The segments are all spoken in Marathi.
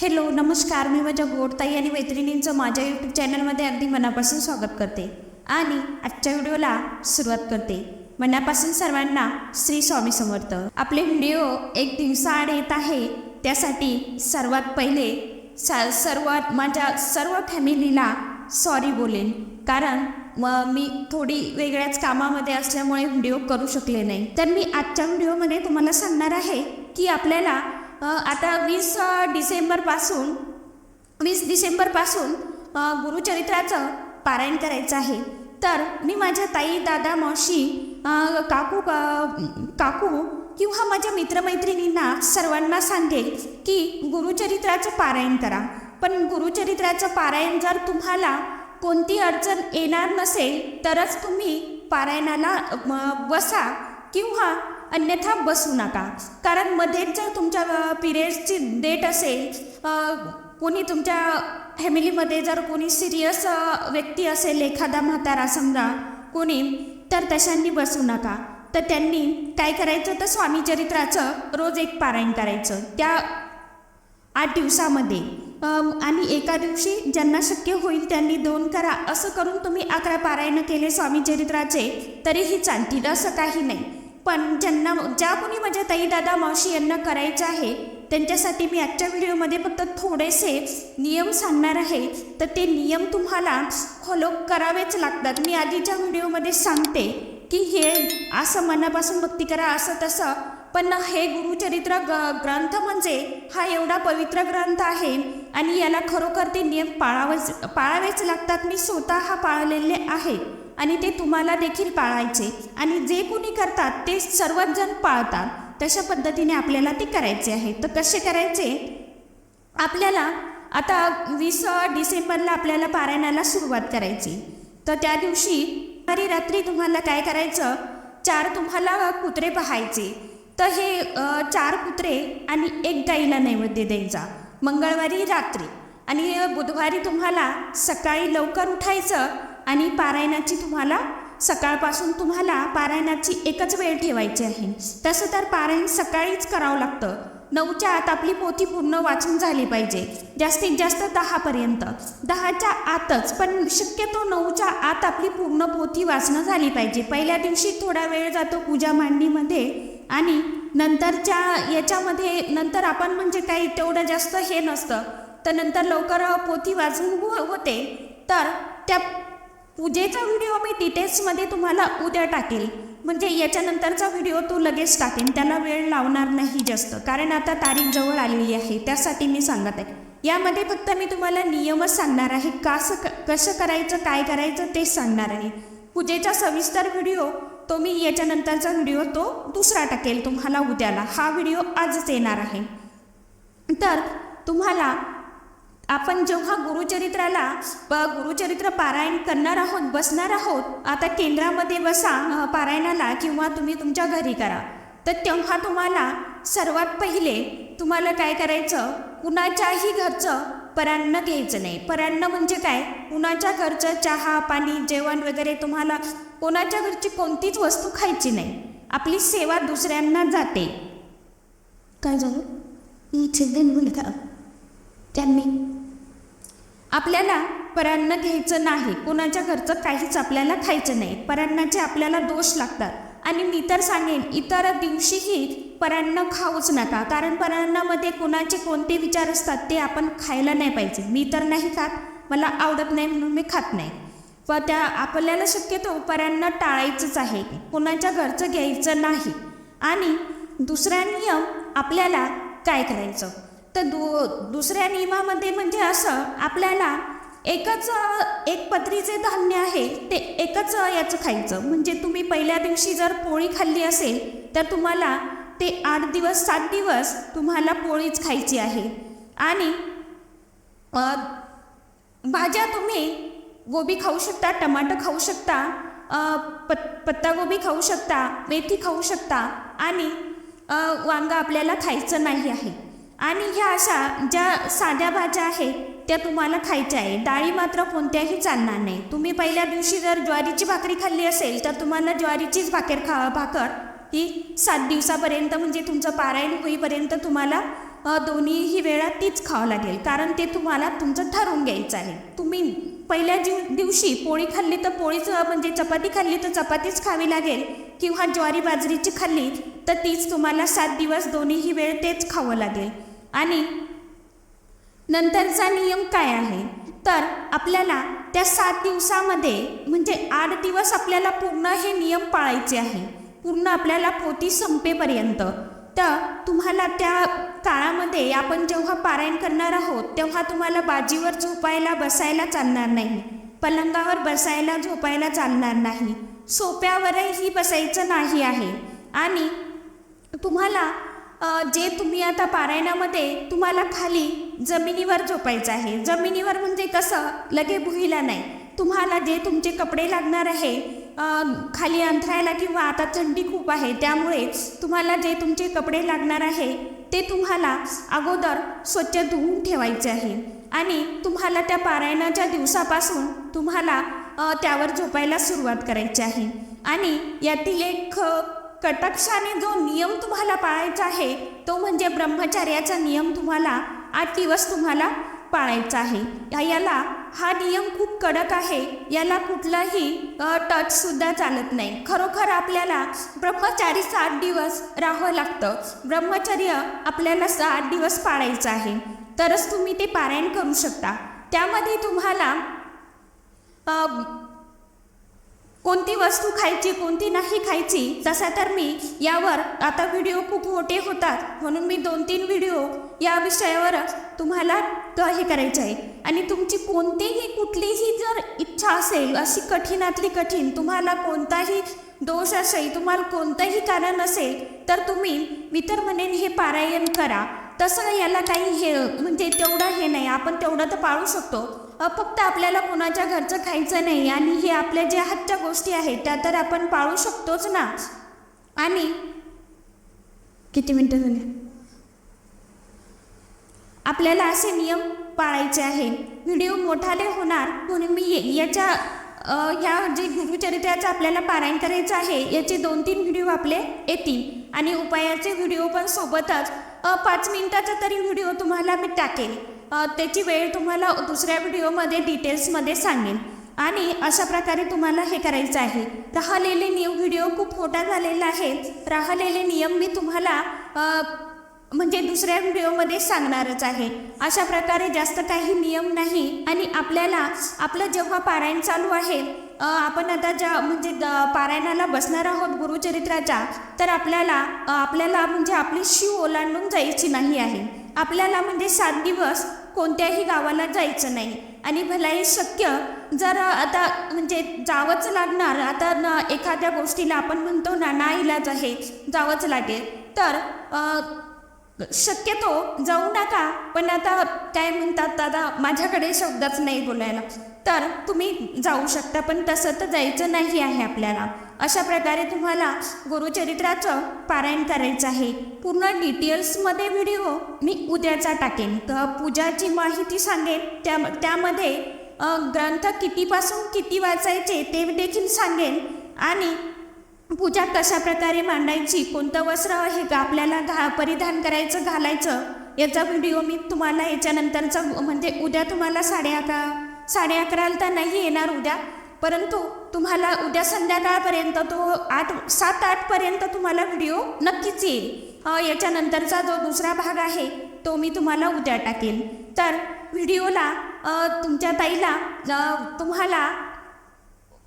हॅलो नमस्कार. मी माझ्या गोडताई आणि मैत्रिणींचं माझ्या यूट्यूब चॅनलमध्ये अगदी मनापासून स्वागत करते. आणि आजच्या व्हिडिओला सुरुवात करते. मनापासून सर्वांना श्री स्वामी समर्थ. आपले व्हिडिओ एक दिवसाआड येत आहे. त्यासाठी सर्वात पहिले सा सर्वात माझ्या सर्व फॅमिलीला सॉरी बोलेन. कारण म मी थोडी वेगळ्याच कामामध्ये असल्यामुळे व्हिडिओ करू शकले नाही. तर मी आजच्या व्हिडिओमध्ये तुम्हाला सांगणार आहे की आपल्याला आता वीस डिसेंबरपासून वीस डिसेंबरपासून गुरुचरित्राचं पारायण करायचं आहे. तर मी माझ्या ताई दादा मावशी काकू काकू किंवा माझ्या मित्रमैत्रिणींना सर्वांना सांगेल की गुरुचरित्राचं पारायण करा. पण गुरुचरित्राचं पारायण जर तुम्हाला कोणती अडचण येणार नसेल तरच तुम्ही पारायणाला बसा किंवा अन्यथा बसू नका. कारण मध्येच जर तुमच्या पिरियड्सची डेट असेल कोणी तुमच्या फॅमिलीमध्ये जर कोणी सिरियस व्यक्ती असेल एखादा म्हातारा समजा कोणी तर तशांनी बसू नका. तर त्यांनी काय करायचं तर स्वामी चरित्राचं रोज एक पारायण करायचं. त्या आठ दिवसामध्ये. आणि एका दिवशी ज्यांना शक्य होईल त्यांनी दोन करा. असं करून तुम्ही अकरा पारायण केले स्वामी चरित्राचे तरीही चालतील. असं काही नाही. पण ज्यांना ज्या कोणी माझ्या ताई दादा मावशी यांना करायचं आहे त्यांच्यासाठी मी आजच्या व्हिडिओमध्ये फक्त थोडेसे नियम सांगणार आहे. तर ते नियम तुम्हाला फॉलो करावेच लागतात. मी आधीच्या व्हिडिओमध्ये सांगते की हे असं मनापासून भक्ती करा असं तसं पण हे गुरुचरित्र ग ग्रंथ म्हणजे हा एवढा पवित्र ग्रंथ आहे आणि याला खरोखर ते नियम पाळावेच पाळावेच लागतात. मी स्वतः हा पाळलेले आहे आणि ते तुम्हाला देखील पाळायचे. आणि जे कोणी करतात ते सर्वच जण पाळतात. तशा पद्धतीने आपल्याला ते करायचे आहे. तर कसे करायचे? आपल्याला आता वीस डिसेंबरला आपल्याला पारायणाला सुरुवात करायची. तर त्या दिवशी दुपारी रात्री तुम्हाला काय करायचं? चार तुम्हाला कुत्रे पाहायचे. तर हे चार कुत्रे आणि एक गाईला नैवेद्य द्यायचा मंगळवारी रात्री. आणि बुधवारी तुम्हाला सकाळी लवकर उठायचं आणि पारायणाची तुम्हाला सकाळपासून तुम्हाला पारायणाची एकच वेळ ठेवायची आहे. तसं तर पारायण सकाळीच करावं लागतं. नऊच्या आत आपली पोथी पूर्ण वाचून झाली पाहिजे. जास्तीत जास्त दहापर्यंत दहाच्या आतच पण शक्यतो नऊच्या आत आपली पूर्ण पोथी वाचणं झाली पाहिजे. पहिल्या दिवशी थोडा वेळ जातो पूजा मांडणीमध्ये. आणि नंतरच्या याच्यामध्ये नंतर आपण म्हणजे काही तेवढं जास्त हे नसतं. तर नंतर लवकर पोथी वाजून हो- होते. तर त्या पूजेचा व्हिडिओ मी डिटेल्समध्ये तुम्हाला उद्या टाकेल. म्हणजे याच्यानंतरचा व्हिडिओ तो लगेच टाकेन. त्याला वेळ लावणार नाही जास्त. कारण आता तारीख जवळ आलेली आहे. त्यासाठी मी सांगत आहे. यामध्ये फक्त मी तुम्हाला नियमच सांगणार आहे. कसं कसं करायचं काय करायचं तेच सांगणार आहे. पूजेचा सविस्तर व्हिडिओ तो मी याच्यानंतरचा व्हिडिओ तो दुसरा टाकेल तुम्हाला उद्याला. हा व्हिडिओ आजच येणार आहे. तर तुम्हाला आपण जेव्हा गुरुचरित्राला प- गुरुचरित्र पारायण करणार आहोत बसणार आहोत आता केंद्रामध्ये बसा पारायणाला किंवा तुम्ही तुमच्या घरी करा. तर तेव्हा तुम्हाला सर्वात पहिले तुम्हाला काय करायचं? कुणाच्याही घरचं परान्न घ्यायचं नाही. परान्न म्हणजे काय? कुणाच्या घरचं चहा पाणी जेवण वगैरे तुम्हाला कोणाच्या घरची कोणतीच वस्तू खायची नाही. आपली सेवा दुसऱ्यांना जाते. काय झालं? मुलगा. त्यांनी आपल्याला परान्न घ्यायचं नाही. कोणाच्या घरचं काहीच आपल्याला खायचं नाही. परान्नाचे आपल्याला दोष लागतात. आणि मी तर सांगेन इतर दिवशीही परान्न खाऊच नका. कारण परान्नामध्ये कोणाचे कोणते विचार असतात ते आपण खायला नाही पाहिजे. मी तर नाही खात मला आवडत नाही म्हणून मी खात नाही. व त्या आपल्याला शक्यतो परान्न टाळायचंच आहे. कोणाच्या घरचं घ्यायचं नाही. आणि दुसरा नियम आपल्याला काय करायचं? तर दु दुसऱ्या नियमामध्ये म्हणजे असं आपल्याला एकच एक पत्रीचे धान्य आहे ते एकच याचं खायचं. म्हणजे तुम्ही पहिल्या दिवशी जर पोळी खाल्ली असेल तर तुम्हाला ते आठ दिवस सात दिवस तुम्हाला पोळीच खायची आहे. आणि भाज्या तुम्ही गोबी खाऊ शकता टमाटर खाऊ शकता पत पत्तागोबी खाऊ शकता मेथी खाऊ शकता आणि वांगा वांगं आपल्याला खायचं नाही आहे. आणि ह्या अशा ज्या साध्या भाज्या आहेत त्या तुम्हाला खायच्या आहे डाळी मात्र कोणत्याही चालणार नाही. तुम्ही पहिल्या दिवशी जर ज्वारीची भाकरी खाल्ली असेल तर तुम्हाला ज्वारीचीच भाकर खा भाकर ही सात दिवसापर्यंत म्हणजे तुमचं पारायण होईपर्यंत तुम्हाला दोन्हीही वेळा तीच खावं लागेल. कारण ते तुम्हाला तुमचं ठरवून घ्यायचं आहे. तुम्ही पहिल्या दिव दिवशी पोळी खाल्ली तर पोळीच म्हणजे चपाती खाल्ली तर चपातीच खावी लागेल किंवा ज्वारी बाजरीची खाल्ली तर तीच तुम्हाला सात दिवस दोन्हीही वेळ तेच खावं लागेल. आणि नंतरचा नियम काय आहे? तर आपल्याला त्या सात दिवसामध्ये म्हणजे आठ दिवस आपल्याला पूर्ण हे नियम पाळायचे आहे. पूर्ण आपल्याला पोती संपेपर्यंत. तर तुम्हाला त्या काळामध्ये आपण जेव्हा पारायण करणार आहोत तेव्हा तुम्हाला बाजीवर झोपायला बसायला चालणार नाही. पलंगावर बसायला झोपायला चालणार नाही. सोप्यावरही बसायचं नाही आहे. आणि तुम्हाला जे तुम्ही आता पारायणामध्ये तुम्हाला खाली जमिनीवर झोपायचं आहे. जमिनीवर म्हणजे कसं? लगे भुईला नाही. तुम्हाला जे तुमचे कपडे लागणार आहे खाली अंथरायला किंवा आता थंडी खूप आहे त्यामुळे तुम्हाला जे तुमचे कपडे लागणार आहे ते तुम्हाला अगोदर स्वच्छ धुवून ठेवायचे आहे. आणि तुम्हाला त्या पारायणाच्या दिवसापासून तुम्हाला त्यावर झोपायला सुरुवात करायची आहे. आणि यातील एक कटाक्षाने जो नियम तुम्हाला पाळायचा आहे तो म्हणजे ब्रह्मचार्याचा नियम तुम्हाला आठ दिवस तुम्हाला पाळायचा आहे. याला हा नियम खूप कडक आहे. याला कुठलाही टचसुद्धा चालत नाही. खरोखर आपल्याला ब्रह्मचारी सात दिवस राहावं लागतं. ब्रह्मचर्य आपल्याला सात दिवस पाळायचं आहे. तरच तुम्ही ते पारायण करू शकता. त्यामध्ये तुम्हाला कोणती वस्तू खायची कोणती नाही खायची तसा तर मी यावर आता व्हिडिओ खूप मोठे होतात. म्हणून मी दोन तीन व्हिडिओ या विषयावर तुम्हाला हे करायचे आहे. आणि तुमची कोणतीही कुठलीही जर इच्छा असेल अशी कठीणातली कठीण तुम्हाला कोणताही दोष असेल तुम्हाला कोणतंही कारण असेल तर तुम्ही मी तर म्हणेन हे पारायण करा. तसं याला काही हे म्हणजे तेवढं हे नाही. आपण तेवढं तर पाळू शकतो. फक्त आपल्याला कोणाच्या घरचं खायचं नाही आणि हे आपल्या ज्या हातच्या गोष्टी आहेत त्या तर आपण पाळू शकतोच ना. आणि किती मिनटं झाले? आपल्याला असे नियम पाळायचे आहे व्हिडिओ मोठाले होणार म्हणून मी ये- याच्या ह्या जे गुरुचरित्राचं आपल्याला पारायण करायचं आहे याचे दोन तीन व्हिडिओ आपले येतील. आणि उपायाचे व्हिडिओ पण सोबतच अ, पाच मिनिटाचा तरी व्हिडिओ तुम्हाला मी टाकेल त्याची वेळ तुम्हाला दुसऱ्या व्हिडिओमध्ये डिटेल्समध्ये सांगेन. आणि अशा प्रकारे तुम्हाला हे करायचं आहे. राहिलेले नियम व्हिडिओ खूप मोठा झालेला आहे. राहिलेले नियम मी तुम्हाला म्हणजे दुसऱ्या व्हिडिओमध्ये सांगणारच आहे. अशा प्रकारे जास्त काही नियम नाही. आणि आपल्याला आपलं जेव्हा पारायण चालू आहे आपण आता ज्या म्हणजे द- पारायणाला बसणार आहोत गुरुचरित्राच्या तर आपल्याला आपल्याला म्हणजे आपली शिव ओलांडून जायची नाही आहे. आपल्याला म्हणजे सात दिवस कोणत्याही गावाला जायचं नाही. आणि भलाही शक्य जर आता म्हणजे जावंच लागणार आता न एखाद्या गोष्टीला आपण म्हणतो ना ना इलाज आहे जावंच लागेल. तर शक्यतो जाऊ नका पण आता काय म्हणतात दादा माझ्याकडे शब्दच नाही बोलायला. तर तुम्ही जाऊ शकता पण तसं तर जायचं नाही आहे आपल्याला. अशा प्रकारे तुम्हाला गुरुचरित्राचं पारायण करायचं आहे. पूर्ण डिटेल्समध्ये व्हिडिओ मी उद्याचा टाकेन. तर पूजाची माहिती सांगेन. त्या त्यामध्ये ग्रंथ कितीपासून किती वाचायचे ते देखील सांगेन. आणि पूजा कशा प्रकारे मांडायची कोणतं वस्त्र हे आपल्याला घा परिधान करायचं घालायचं याचा व्हिडिओ मी तुम्हाला याच्यानंतरचा म्हणजे उद्या तुम्हाला साडे अकरा साडे अकराला तर नाही येणार उद्या. परंतु तुम्हाला उद्या संध्याकाळपर्यंत तो आठ सात आठपर्यंत तुम्हाला व्हिडिओ नक्कीच येईल. याच्यानंतरचा जो दुसरा भाग आहे तो मी तुम्हाला उद्या टाकेन. तर व्हिडिओला तुमच्या ताईला तुम्हाला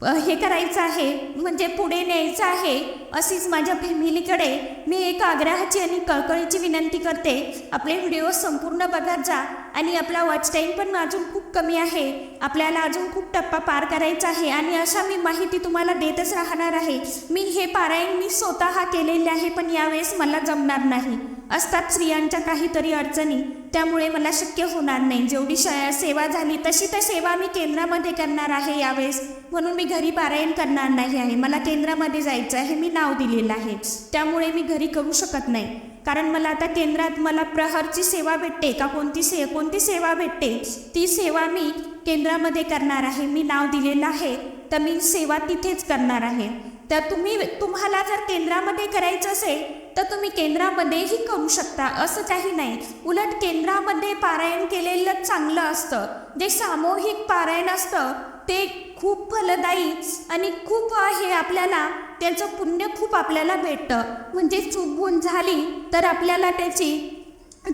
हे करायचं आहे म्हणजे पुढे न्यायचं आहे अशीच माझ्या फॅमिलीकडे मी एक आग्रहाची आणि कळकळीची विनंती करते. आपले व्हिडिओ संपूर्ण बघत जा आणि आपला वॉच टाईम पण अजून खूप कमी आहे. आपल्याला अजून खूप टप्पा पार करायचा आहे आणि अशा मी माहिती तुम्हाला देतच राहणार आहे. मी हे पारायण मी स्वतः केलेले आहे पण यावेळेस मला जमणार नाही. असतात स्त्रियांच्या काहीतरी अडचणी त्यामुळे मला शक्य होणार नाही. जेवढी श सेवा झाली तशी तर सेवा मी केंद्रामध्ये करणार आहे यावेळेस. म्हणून मी घरी पारायण करणार नाही आहे. मला केंद्रामध्ये जायचं आहे. मी नाव दिलेलं आहे. त्यामुळे मी घरी करू शकत नाही. कारण मला आता केंद्रात मला प्रहरची सेवा भेटते का? कोणती से कोणती सेवा भेटते? ती सेवा मी केंद्रामध्ये करणार आहे. मी नाव दिलेलं आहे. तर मी सेवा तिथेच करणार आहे. तर तुम्ही तुम्हाला जर केंद्रामध्ये करायचं असेल तर तुम्ही केंद्रामध्येही करू शकता. असं काही नाही. उलट केंद्रामध्ये पारायण केलेलं चांगलं असतं. जे सामूहिक पारायण असतं ते खूप फलदायी आणि खूप हे आपल्याला. त्याचं पुण्य खूप आपल्याला भेटतं. म्हणजे चूक गुण झाली तर आपल्याला त्याची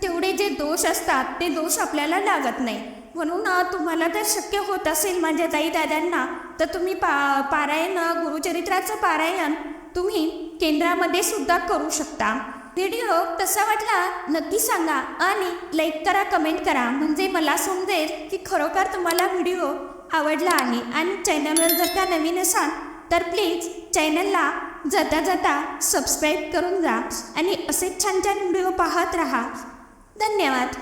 तेवढे जे दोष असतात ते दोष आपल्याला लागत नाही. म्हणून तुम्हाला जर शक्य होत असेल माझ्या ताई दादांना तर तुम्ही पा पारायण गुरुचरित्राचं पारायण तुम्ही केंद्रामध्ये सुद्धा करू शकता. व्हिडिओ कसा वाटला नक्की सांगा आणि लाईक करा कमेंट करा. म्हणजे मला समजेल की खरोखर तुम्हाला व्हिडिओ आवडला आहे. आणि चॅनलवर जर का नवीन असाल तर प्लीज चॅनलला जाता जाता सबस्क्राईब करून जा आणि असे छान छान व्हिडिओ पाहत राहा. धन्यवाद.